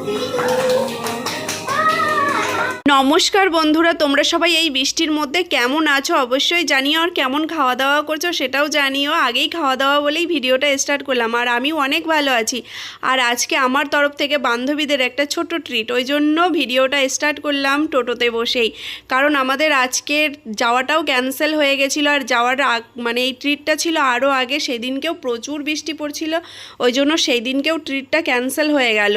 Obrigada. নমস্কার বন্ধুরা, তোমরা সবাই এই বৃষ্টির মধ্যে কেমন আছো? অবশ্যই জানিও আর কেমন খাওয়া দাওয়া করছ সেটাও জানিও। আগেই খাওয়া দাওয়া বলেই ভিডিওটা স্টার্ট করলাম আর আমি অনেক ভালো আছি। আর আজকে আমার তরফ থেকে বান্ধবীদের একটা ছোট ট্রিট ওই জন্য ভিডিওটা স্টার্ট করলাম টোটোতে বসেই। কারণ আমাদের আজকের যাওয়াটাও ক্যান্সেল হয়ে গেছিল আর যাওয়ার মানে এই ট্রিটটা ছিল আরও আগে, সেদিনকেও প্রচুর বৃষ্টি পড়ছিল, ওই জন্য সেই দিনকেও ট্রিটটা ক্যান্সেল হয়ে গেল।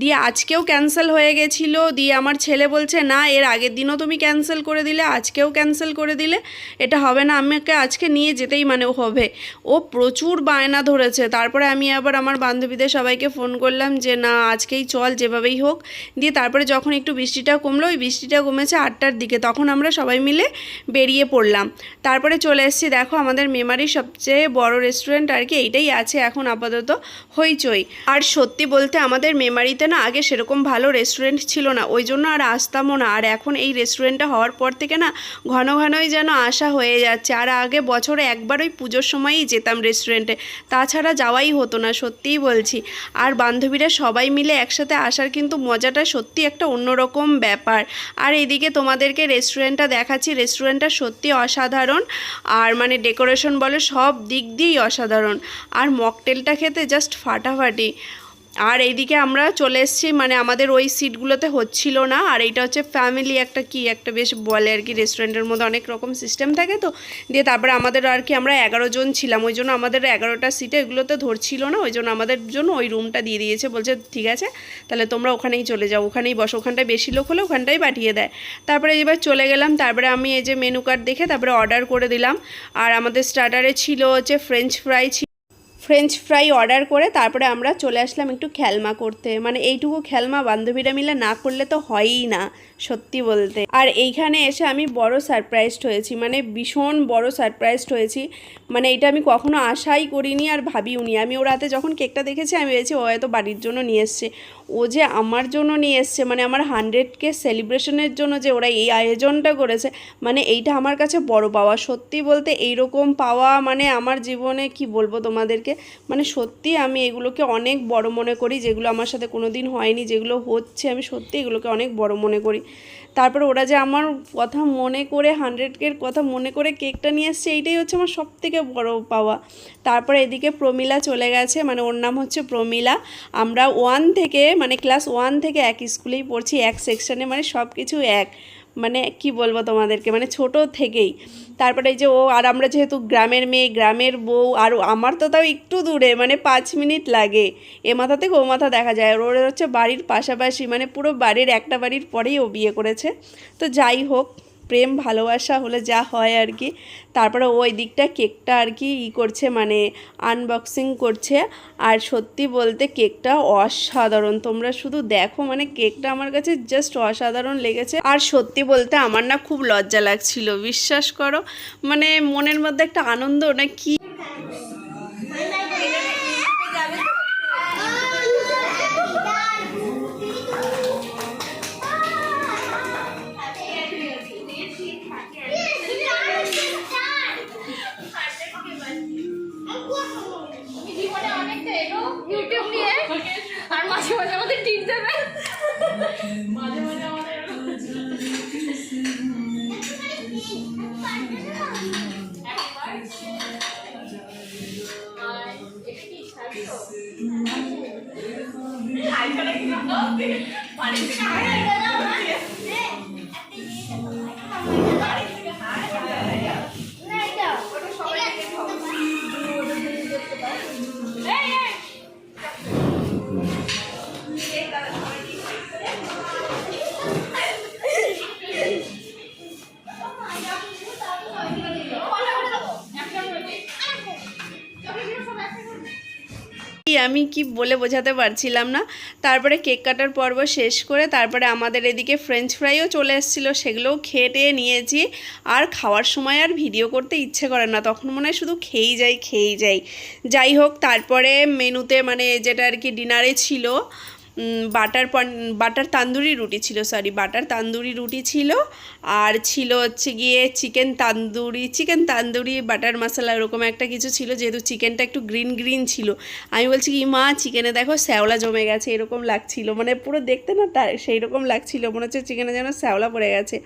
দিয়ে আজকেও ক্যান্সেল হয়ে গেছিল, দিয়ে আমার ছেলে বলছে না, এর আগের দিনও তুমি ক্যান্সেল করে দিলে, আজকেও ক্যান্সেল করে দিলে, এটা হবে না। আমাকে আজকে নিয়ে যেতেই মানে হবে। ও প্রচুর বায়না ধরেছে। তারপরে আমি আবার আমার বান্ধবীদের সবাইকে ফোন করলাম যে, না, আজকেই চল, যেভাবেই হোক। দিয়ে তারপরে যখন একটু বৃষ্টিটা কমলো, ওই বৃষ্টিটা কমেছে আটটার দিকে। তখন আমরা সবাই মিলে বেরিয়ে পড়লাম। তারপরে চলে এসেছি, দেখো, আমাদের মেমারির সবচেয়ে বড় রেস্টুরেন্ট আর কি, এইটাই আছে এখন আপাতত হইচই। আর সত্যি বলতে আমাদের মেমারিতে না, আগে সেরকম ভালো রেস্টুরেন্ট ছিল না। ওই জন্য আর আসতামও না। আর এখন এই রেস্টুরেন্টটা হওয়ার পর থেকে না ঘন ঘনই যেন আসা হয়ে যাচ্ছে। আর আগে বছরে একবার ওই পুজোর সময়ই যেতাম রেস্টুরেন্টে তাছাড়া যাওয়াই হতো না, সত্যিই বলছি। আর বান্ধবীরা সবাই মিলে একসাথে আসার কিন্তু মজাটা সত্যি একটা অন্যরকম ব্যাপার। আর এদিকে তোমাদেরকে রেস্টুরেন্টটা দেখাচ্ছি। রেস্টুরেন্টটা সত্যি অসাধারণ। আর মানে ডেকোরেশন বলে সব দিক দিয়েই অসাধারণ। আর মকটেলটা খেতে জাস্ট ফাটাফাটি। আর এইদিকে আমরা চলে এসেছি মানে আমাদের ওই সিটগুলোতে হচ্ছিল না। আর এইটা হচ্ছে ফ্যামিলি একটা কি একটা বেশ বলে আর কি রেস্টুরেন্টের মধ্যে অনেক রকম সিস্টেম থাকে তো। দিয়ে তারপরে আমাদের আর কি আমরা এগারো জন ছিলাম, ওই জন্য আমাদের এগারোটা সিটে এগুলোতে ধরছিল না, ওই জন্য আমাদের জন্য ওই রুমটা দিয়ে দিয়েছে, বলছে ঠিক আছে, তাহলে তোমরা ওখানেই চলে যাও, ওখানেই বসো, ওখানটায় বেশি লোক হলে ওখানটাই পাঠিয়ে দেয়। তারপরে এবার চলে গেলাম, তারপরে আমি এই যে মেনু কার্ড দেখে তারপরে অর্ডার করে দিলাম। আর আমাদের স্টার্টারে ছিল হচ্ছে ফ্রেঞ্চ ফ্রাই ছিল ফ্রেঞ্চ ফ্রাই অর্ডার করে তারপরে আমরা চলে আসলাম একটু খেলমা করতে। মানে এইটুকু খেলমা বান্ধবীরা মিলে না করলে তো হয়ই না, সত্যি বলতে। আর এইখানে এসে আমি বড় সারপ্রাইজড হয়েছি মানে ভীষণ বড় সারপ্রাইজড হয়েছি। মানে এটা আমি কখনো আশাই করিনি আর ভাবিওনি আমি ওর হাতে যখন কেকটা দেখেছি, আমি ভেবেছি ও হয়তো বাড়ির জন্য নিয়ে এসছে। ও যে আমার জন্য নিয়ে এসছে মানে আমার হান্ড্রেড কে সেলিব্রেশনের জন্য যে ওরা এই আয়োজনটা করেছে মানে এইটা আমার কাছে বড় পাওয়া। সত্যি বলতে এইরকম পাওয়া মানে আমার জীবনে কি বলব তোমাদেরকে? মানে সত্যি আমি এগুলোকে অনেক বড় মনে করি, যেগুলো আমার সাথে কোনো দিন হয়নি, যেগুলো হচ্ছে, আমি সত্যি এগুলোকে অনেক বড় মনে করি। তারপর ওরা যে আমার কথা মনে করে হান্ড্রেডকের কথা মনে করে কেকটা নিয়ে এসছে, এইটাই হচ্ছে আমার সব থেকে বড় পাওয়া। তারপরে এদিকে প্রমিলা চলে গেছে মানে ওর নাম হচ্ছে প্রমিলা। আমরা ওয়ান থেকে মানে ক্লাস ওয়ান থেকে এক স্কুলেই পড়ছি, এক সেকশানে মানে সব কিছু এক। মানে কি বলব তোমাদেরকে? মানে ছোট থেকেই। তারপরে এই যে ও, আর আমরা যেহেতু গ্রামের মেয়ে, গ্রামের বউ, আর আমার তো তাও একটু দূরে মানে পাঁচ মিনিট লাগে। এ মাথা থেকে ও মাথা দেখা যায়। আর ওর হচ্ছে বাড়ির পাশাপাশি মানে পুরো বাড়ির একটা বাড়ির পরেই ও বিয়ে করেছে। তো যাই হোক প্রেম, ভালোবাসা হলে যা হয় আর কি। তারপরে ওই দিকটা কেকটা আর কি ই করছে মানে আনবক্সিং করছে। আর সত্যি বলতে কেকটা অসাধারণ। তোমরা শুধু দেখো মানে কেকটা আমার কাছে জাস্ট অসাধারণ লেগেছে। আর সত্যি বলতে আমার না খুব লজ্জা লাগছিল, বিশ্বাস করো। মানে মনের মধ্যে একটা আনন্দ, না কি ইউটিউব নিয়ে আর মাঝে মাঝে আমাদের টিপ দেবে। মাঝে মাঝে আমাদের কি? আমি কি বলে বোঝাতে পারছিলাম না। তারপরে কেক কাটার পর্ব শেষ করে তারপরে আমাদের এদিকে ফ্রেঞ্চ ফ্রাইও চলে এসেছিল, সেগুলোও খেয়ে নিয়েছি। আর খাওয়ার সময় আর ভিডিও করতে ইচ্ছে করে না, তখন মনে হয় শুধু খেয়েই যাই খেয়েই যাই। যাই হোক, তারপরে মেনুতে মানে যেটা আর কি ডিনারে ছিল বাটার বাটার তান্দুরি রুটি ছিল সরি বাটার তান্দুরি রুটি ছিল, আর ছিল হচ্ছে গিয়ে chicken tandoori chicken tandoori, butter masala এরকম একটা কিছু ছিল, যেহেতু চিকেনটা একটু গ্রিন গ্রিন ছিল। আমি বলছি কি, মা, চিকেনে দেখো শ্যাওলা জমে গেছে, এরকম লাগছিল। মানে পুরো দেখতে না তার সেই রকম লাগছিল, মনে হচ্ছে চিকেনে যেন শ্যাওলা পড়ে গেছে।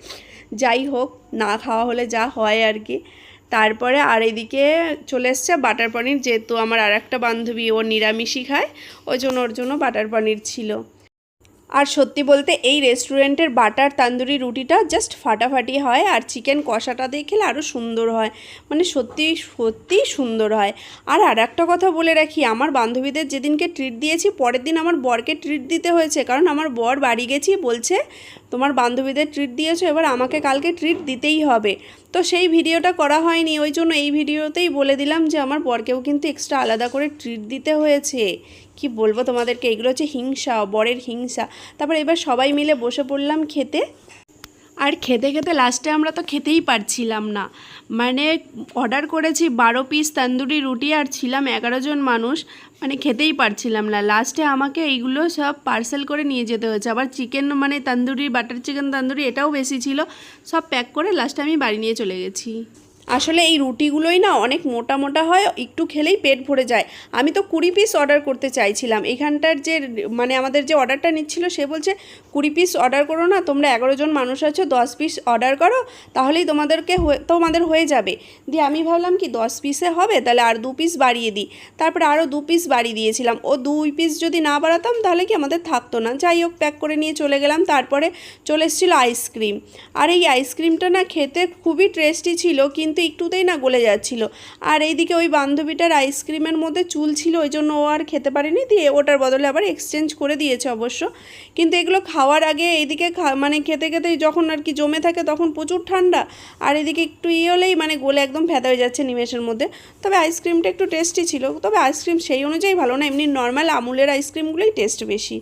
যাই হোক, না খাওয়া হলে যা হয় আর কি। তারপরে আর এদিকে চলে এসছে বাটার পনির, যেহেতু আমার আর একটা বান্ধবী ও নিরামিষই খায়, ওই জন্য ওর জন্য বাটার পনির ছিল। আর সত্যি বলতে এই রেস্টুরেন্টের বাটার তান্দুরি রুটিটা জাস্ট ফাটাফাটি হয় আর চিকেন কষাটা দিয়ে খেলে আরও সুন্দর হয়। মানে সত্যি সত্যিই সুন্দর হয়। আর আর একটা কথা বলে রাখি, আমার বান্ধবীদের যেদিনকে ট্রিট দিয়েছি, পরের দিন আমার বরকে ট্রিট দিতে হয়েছে। কারণ আমার বর বাড়ি গেছি, বলছে, তোমার বান্ধবীদের ট্রিট দিয়েছ, এবার আমাকে কালকে ট্রিট দিতেই হবে। তো সেই ভিডিওটা করা হয়নি, ওই জন্য এই ভিডিওতেই বলে দিলাম যে আমার বরকেও কিন্তু এক্সট্রা আলাদা করে ট্রিট দিতে হয়েছে। কি বলব তোমাদেরকে? এগুলো হচ্ছে হিংসা বরের হিংসা। তারপর এবার সবাই মিলে বসে পড়লাম খেতে। আর খেতে খেতে লাস্টে আমরা তো খেতেই পারছিলাম না। মানে অর্ডার করেছি বারো পিস তন্দুরি রুটি আর ছিলাম এগারো জন মানুষ। মানে খেতেই পারছিলাম না। লাস্টে আমাকে এইগুলো সব পার্সেল করে নিয়ে যেতে হয়েছে। আবার চিকেন মানে তন্দুরি বাটার চিকেন তন্দুরি এটাও বেশি ছিল। সব প্যাক করে লাস্টে আমি বাড়ি নিয়ে চলে গেছি। আসলে এই রুটিগুলোই না অনেক মোটা মোটা হয়, একটু খেলেই পেট ভরে যায়। আমি তো কুড়ি পিস অর্ডার করতে চাইছিলাম। এখানটার যে মানে আমাদের যে অর্ডারটা নিচ্ছিল, সে বলছে, কুড়ি পিস অর্ডার করো না, তোমরা এগারো জন মানুষ আছো, দশ পিস অর্ডার করো, তাহলেই তোমাদেরকে তোমাদের হয়ে যাবে। দিয়ে আমি ভাবলাম কি, দশ পিসে হবে? তাহলে আর দু পিস বাড়িয়ে দিই। তারপরে আরও দু পিস বাড়িয়ে দিয়েছিলাম। ও দুই পিস যদি না বাড়াতাম, তাহলে কি আমাদের থাকতো না। যাই হোক প্যাক করে নিয়ে চলে গেলাম। তারপরে চলে এসেছিল আইসক্রিম আর এই আইসক্রিমটা না খেতে খুবই টেস্টি ছিল, কিন্তু একটুতেই না গলে যাচ্ছিল। আর এইদিকে ওই বান্ধবীটার আইসক্রিমের মধ্যে চুল ছিল, ওই জন্য ও আর খেতে পারেনি, দিয়ে ওটার বদলে আবার এক্সচেঞ্জ করে দিয়েছে অবশ্য। কিন্তু এগুলো খাওয়ার আগে এইদিকে মানে খেতে খেতে যখন আর কি জমে থাকে তখন প্রচুর ঠান্ডা। আর এদিকে একটু ইয়ে হলেই মানে গলে একদম ফেদা হয়ে যাচ্ছে নিমেষের মধ্যে। তবে আইসক্রিমটা একটু টেস্টি ছিল, তবে আইসক্রিম সেই অনুযায়ী ভালো না, এমনি নর্মাল আমুলের আইসক্রিমগুলোই টেস্ট বেশি।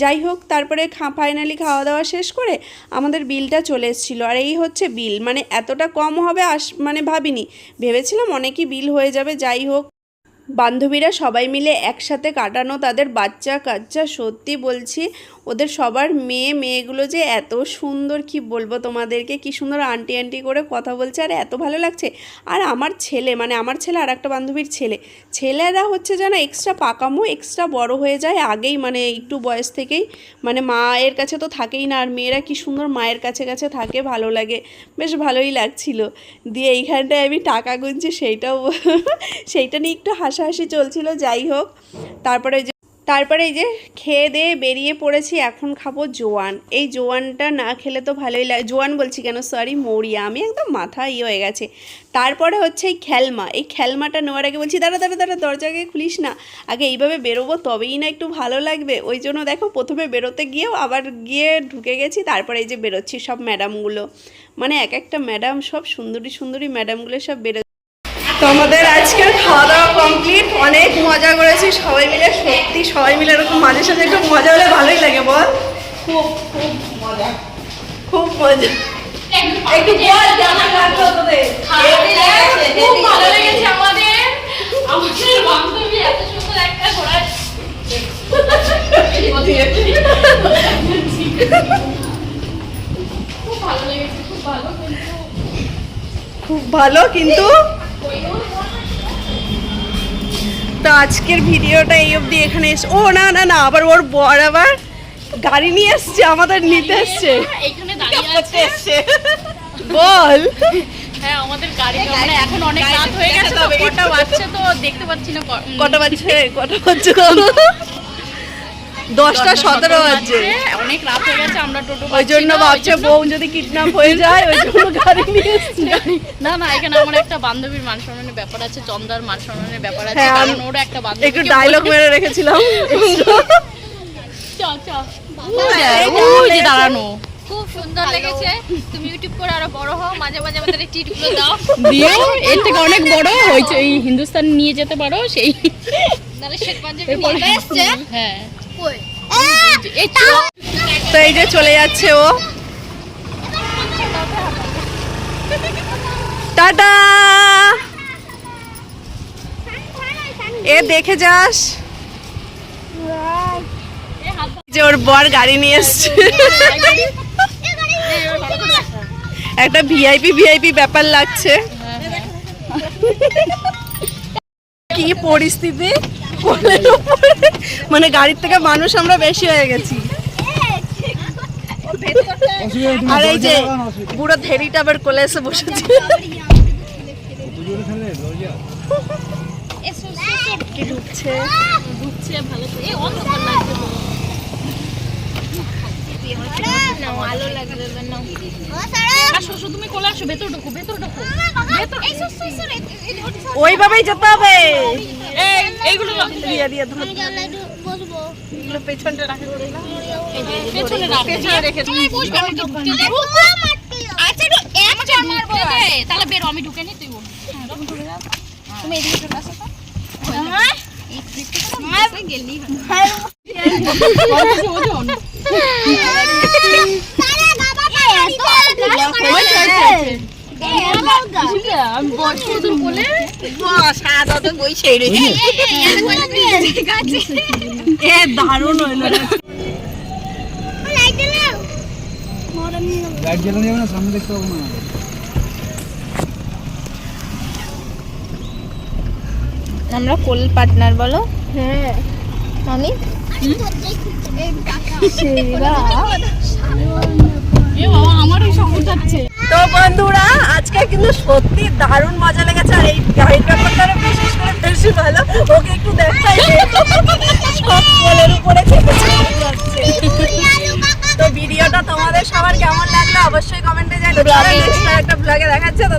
যাই হোক, তারপরে ফাইনালি খাওয়া দাওয়া শেষ করে আমাদের বিলটা চলে এসেছিল। আর এই হচ্ছে বিল মানে এতটা কম হবে আস মানে ভাবিনি। ভেবেছিলাম অনেকই বিল হয়ে যাবে, যাই হোক। বান্ধবীরা সবাই মিলে একসাথে কাটানো তাদের বাচ্চা কাচ্চা সত্যি বলছি ওদের সবার মেয়ে, মেয়েগুলো যে এত সুন্দর কি বলব তোমাদেরকে? কি সুন্দর আন্টি আন্টি করে কথা বলছে আর এত ভালো লাগছে। আর আমার ছেলে মানে আমার ছেলে আর একটা বান্ধবীর ছেলে। ছেলেরা হচ্ছে যেন এক্সট্রা পাকামো এক্সট্রা বড় হয়ে যায় আগেই মানে একটু বয়স থেকেই। মানে মায়ের কাছে তো থাকেই না, আর মেয়েরা কি সুন্দর মায়ের কাছে কাছে থাকে, ভালো লাগে। বেশ ভালোই লাগছিল। দিয়ে এইখানটায় আমি টাকা গুনছি, সেইটাও, সেইটা নিয়ে একটু হাসাহাসি চলছিল, যাই হোক। তারপরে তারপরে এই যে খেয়ে দিয়ে বেরিয়ে পড়েছি, এখন খাব জোয়ান। এই জোয়ানটা না খেলে তো ভালোই লাগে জোয়ান বলছি কেন? সরি মৌরিয়া। আমি একদম মাথা ইয়ে হয়ে গেছে। তারপরে হচ্ছে এই খেলমা। এই খেলমাটা নেওয়ার আগে বলছি, দাঁড়া দাঁড়া দাঁড়া, দরজাকে খুলিস না। আগে এইভাবে বেরোবো, তবেই না একটু ভালো লাগবে। ওই জন্য দেখো, প্রথমে বেরোতে গিয়েও আবার গিয়ে ঢুকে গেছি, তারপরে এই যে বেরোচ্ছি সব ম্যাডামগুলো। মানে এক একটা ম্যাডাম, সব সুন্দরী সুন্দরী ম্যাডামগুলো সব বেরো তো আমাদের আজকের খাওয়া দাওয়া কমপ্লিট অনেক মজা করেছি সবাই মিলে সত্যি সবাই মিলে এরকম মাঝে সাথে একটু মজা হলে ভালোই লাগে বল। খুব খুব মজা। খুব মজা। একটু বল কেমন লাগল তোদের? খুব ভালো লেগেছে আমাদের। আমাদের বান্ধবী এত সুন্দর একটা ঘোড়ার খুব ভালো লেগেছে খুব ভালো কিন্তু তো আজকের ভিডিওটা এই অবধি এখানে এসে ও না না না আবার ওর বর আবার গাড়ি নিয়ে এসছে আমাদের নিতে এসছে। বল। হ্যাঁ আমাদের গাড়ি মানে এখন অনেক রাত হয়ে গেছে তো কটা বাচ্চা তো দেখতে পাচ্ছি না কটা বাজছে? কটা বাজছে? দশটা সতেরো বাজছে অনেক রাত হয়ে গেছে আমরা টোটো ওই জন্য ভাবছে বউ যদি কিডন্যাপ হয়ে যায় ওই জন্য গাড়ি নিয়ে না না এখানে আমার একটা বান্ধবীর মান সম্মানের ব্যাপার আছে চন্দার মান সম্মানের ব্যাপার আছে হ্যাঁ, কারণ ওর একটা বান্ধবী একটু ডায়লগ মেরে রেখেছিলাম। দাঁড়ানো। খুব সুন্দর লেগেছে তুমি ইউটিউব করে আরও বড় হও মাঝে মাঝে আমাদের এই টিটগুলো দাও। দিয়ে এর থেকে অনেক বড় হয়েছে এই হিন্দুস্তান নিয়ে যেতে পারো সেই নাহলে শেখ পাঞ্জাবি নিয়ে এসছে হ্যাঁ। তো এই যে চলে যাচ্ছে ও। টাটা! এ দেখে যাস। যে ওর বর গাড়ি নিয়ে এসছে। একটা ভিআইপি ভিআইপি ব্যাপার লাগছে। কি পরিস্থিতি? কোলের উপরে। মানে গাড়ির থেকে মানুষ আমরা বেশি হয়ে গেছি। আর এই যে পুরো ধেরিটা আবার কোলে এসে বসেছে। ঢুকছে। ঢুকছে তুমি কোলে আসো ভেতর ঢুকো ভেতর ঢুকো ওইভাবেই যেতে হবে। এইগুলো দিয়ে দিয়ে ধর এগুলো পেছনটা রাখা। পেছনে রাখ। পেছনে তুমি বসবে আচ্ছা একটু এক চার মারবো। তাহলে বেরো আমি ঢুকে নি তুই তুমি এদিকে চলে আসো হ্যাঁ। গেলি দারুণ হইল লাইট জ্বালানো যাবে না সামনে দেখতে পাবো না আমরা কোল পার্টনার বলো? হ্যাঁ। আমি? তো বন্ধুরা আজকে কিন্তু সত্যি দারুণ মজা লেগেছে আর এই গাড়ির ব্যাপারটা বিশেষ করে বেশি ভালো। ওকে একটু দেখাই সব কোলের উপরে তো ভিডিওটা তোমাদের সবার কেমন লাগল অবশ্যই কমেন্টে জানাবে নেক্সট একটা ব্লগে দেখাচ্ছে তো